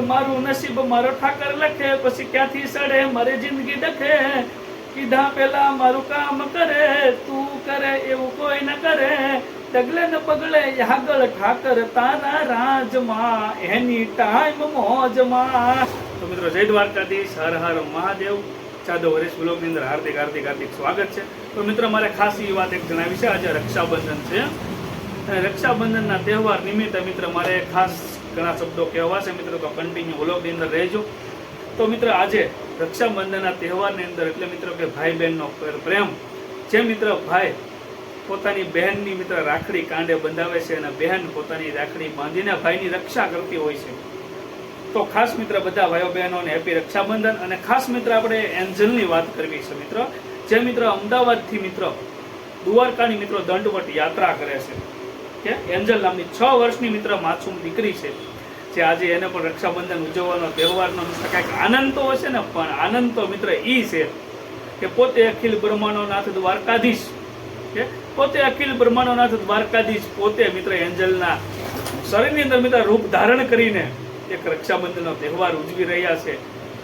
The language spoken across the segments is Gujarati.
મારું નસીબ મારો ઠાકર લખે, પછી ક્યાંથી સડે, મારે જિંદગી ડખે કીધા પેલા મારું કામ કરે, તું કરે એવું કોઈ ન કરે. ડગલે ને પગલે આગળ ઠાકર તારા રાજમાં, એની ટાઈમ મોજમાં. તો મિત્રો, જય દ્વારકાધીશ, હર હર મહાદેવ. જાદવ હરેશ બ્લોગની અંદર હાર્દિક હાર્દિક હાર્દિક સ્વાગત છે. તો મિત્રો, મારે ખાસ એ વાત એક જણાવી છે. આજે રક્ષાબંધન છે. રક્ષાબંધનના તહેવાર નિમિત્તે, મિત્ર, મારે ખાસ ઘણા શબ્દો કહેવાશે મિત્રો, તો કન્ટિન્યુ વ્લોગની અંદર રહેજો. તો મિત્ર, આજે રક્ષાબંધનના તહેવારની અંદર એટલે મિત્રો કે ભાઈ બહેનનો પ્રેમ. જે મિત્ર ભાઈ પોતાની બહેનની મિત્ર રાખડી કાંડે બંધાવે છે અને બહેન પોતાની રાખડી બાંધીને ભાઈની રક્ષા કરતી હોય છે. તો ખાસ મિત્ર, બધા ભાઈઓ બહેનોને હેપી રક્ષાબંધન અને ખાસ મિત્ર, આપણે એન્જલની વાત કરવી છે મિત્ર. જે મિત્ર અમદાવાદથી મિત્ર, દ્વારકાની મિત્રો દંડવટ યાત્રા કરે છે. કે એન્જલ નામની છ વર્ષની મિત્ર માસૂમ દીકરી છે. જે આજે એને પણ રક્ષાબંધન ઉજવવાનો તહેવારનો કાંઈક આનંદ તો હશે ને, પણ આનંદ તો મિત્ર એ છે કે પોતે અખિલ બ્રહ્માંડનો નાથ દ્વારકાધીશ, કે પોતે અખિલ બ્રહ્માંડનો નાથ દ્વારકાધીશ, પોતે મિત્ર એન્જલના શરીરની અંદર મિત્ર રૂપ ધારણ કરીને એક રક્ષાબંધનનો તહેવાર ઉજવી રહ્યા છે.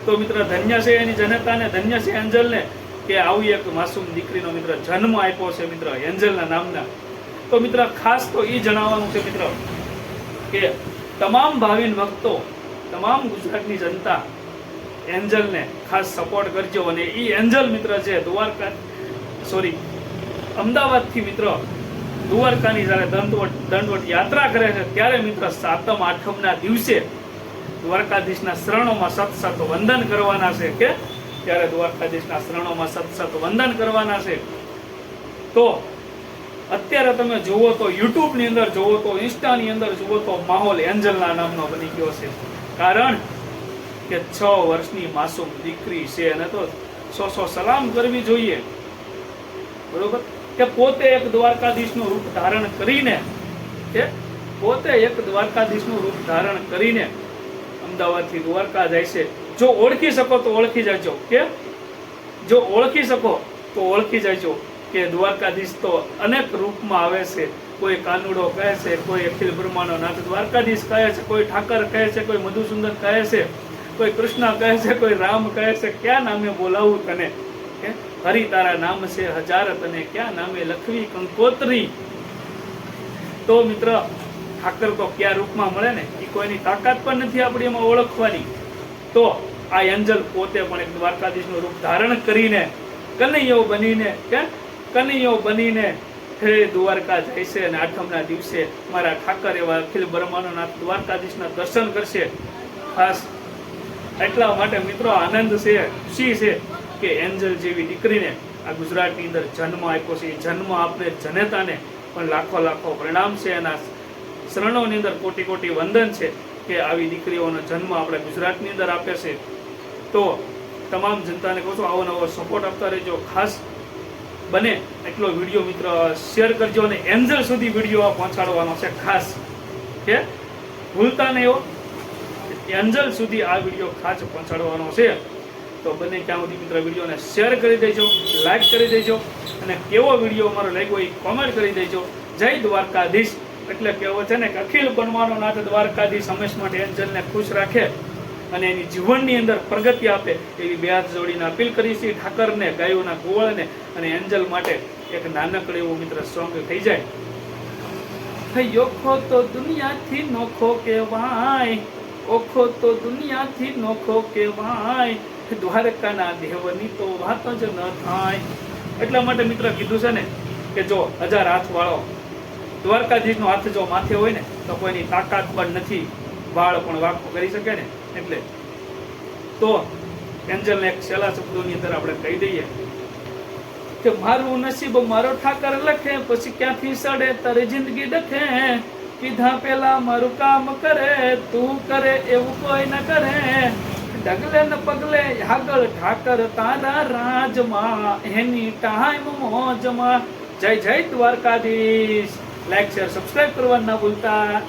તો મિત્ર ધન્ય છે એની જનતાને ધન્ય છે એન્જલને કે આવી એક માસૂમ દીકરીનો મિત્ર જન્મ આપ્યો છે મિત્ર એન્જલના નામના. તો મિત્ર ખાસ તો એ જણાવવાનું છે મિત્ર કે તમામ ભાવિન ભક્તો, તમામ ગુજરાતની જનતા એન્જલને ખાસ સપોર્ટ કરજો અને એ એન્જલ મિત્ર છે દ્વારકા સોરી અમદાવાદથી મિત્ર દ્વારકાની જ્યારે દંડવટ દંડવટ યાત્રા કરે છે, ત્યારે મિત્ર સાતમ, આઠમના દિવસે દ્વારકાધીશના શરણોમાં સત વંદન કરવાના છે કે? ત્યારે દ્વારકાધીશના શરણોમાં સત વંદન કરવાના છે. તો અત્યારે તમે જુઓ તો યુટ્યુબની અંદર જુઓ તો ઇન્સ્ટાની અંદર જુઓ તો માહોલ એન્જલના નામનો બની ગયો છે. કારણ કે છ વર્ષની માસૂમ દીકરી છે અને તો સો સો સલામ કરવી જોઈએ. બરોબર? કે પોતે એક દ્વારકાધીશનું રૂપ ધારણ કરીને કે પોતે એક દ્વારકાધીશનું રૂપ ધારણ કરીને અમદાવાદથી દ્વારકા જાય છે. જો ઓળખી શકો તો ઓળખી જજો. કે જો ઓળખી શકો તો ઓળખી જાજો. કે દ્વારકાધીશ તો અનેક રૂપમાં આવે છે. કોઈ કાનુડો કહે છે, કોઈ અખિલ બ્રહ્માનો નાથ દ્વારકાધીશ કહે છે, કોઈ ઠાકર કહે છે, કોઈ મધુસુંદર કહે છે, કોઈ કૃષ્ણ કહે છે, કોઈ રામ કહે છે. ક્યાં નામે બોલાવું તને? કે તારા નામ છે હજાર તને. ક્યાં નામે લખવી કંકોત્રી? તો મિત્ર, ઠાકર તો કયા રૂપમાં મળે ને? એ કોઈની તાકાત પણ નથી આપણી એમાં ઓળખવાની. તો આ એન્જલ પોતે પણ એક દ્વારકાધીશનું રૂપ ધારણ કરીને કનૈયો બનીને કે કનૈયો બનીને હે દ્વારકા જઈશે અને આઠમના દિવસે મારા ઠાકર એવા અખિલ બ્રહ્માનોનાથ દ્વારકાધીશના દર્શન કરશે. ખાસ એટલા માટે મિત્રો આનંદ છે, ખુશી છે કે એન્જલ જેવી દીકરીને આ ગુજરાતની અંદર જન્મ આપ્યો છે. એ જન્મ આપણે જનતાને પણ લાખો લાખો પ્રણામ છે એના શરણોની અંદર કોટી કોટી વંદન છે કે આવી દીકરીઓનો જન્મ આપણે ગુજરાતની અંદર આપે છે. તો તમામ જનતાને કહું છું, આવો નવો સપોર્ટ આપતા રહેજો. ખાસ બને એટલો વીડિયો મિત્ર શેર કરજો અને એન્જલ સુધી વીડિયો પહોંચાડવાનો છે ખાસ. કે ભૂલતા નહીં હો. એન્જલ સુધી આ વીડિયો ખાસ પહોંચાડવાનો છે. તો બને ત્યાં સુધી મિત્ર વિડીયોને શેર કરી દેજો, લાઈક કરી દેજો અને કેવો વીડિયો અમારો લાગ્યો એ કોમેન્ટ કરી દેજો. જય દ્વારકાધીશ. એટલે કેવો છે ને અખિલ બનવાનો નાથ દ્વારકાધીશ હંમેશ માટે એન્જલને ખુશ રાખે. અને એની જીવનની અંદર પ્રગતિ આપે એવી બે હાથ જોડીને અપીલ કરી છે ઠાકરને, ગાયોના ગોવળને અને એન્જલ માટે એક નાનકડો એવું મિત્ર સોંગ થઈ જાય. યોખો તો દુનિયાથી નોખો કહેવાય, ઓખો તો દુનિયાથી નોખો કહેવાય, દ્વારકાના દેવની તો વાત જ ન થાય. એટલા માટે મિત્ર કીધું છે ને કે જો હજાર હાથ વાળો દ્વારકાધીશનો હાથ જો માથે હોય ને તો કોઈની તાકાત પણ નથી વાળ પણ વાકો કરી શકે ને. એટલે તો એન્જલને એક છેલ્લા શબ્દોની અંદર આપણે કહી દઈએ કે મારું નસીબ મારો ઠાકર લખે, પછી ક્યાંથી સડે, તારી જિંદગી ડખે, કીધા પેલા મારું કામ કરે, તું કરે એવું કોઈ ન કરે. ડગલે ને પગલે આગળ ઠાકર તારા રાજમાં, એની ટાઈમ મોજમાં. જય જય દ્વારકાધીશ. લાઈક શેર સબસ્ક્રાઇબ કરવા ના ભૂલતા.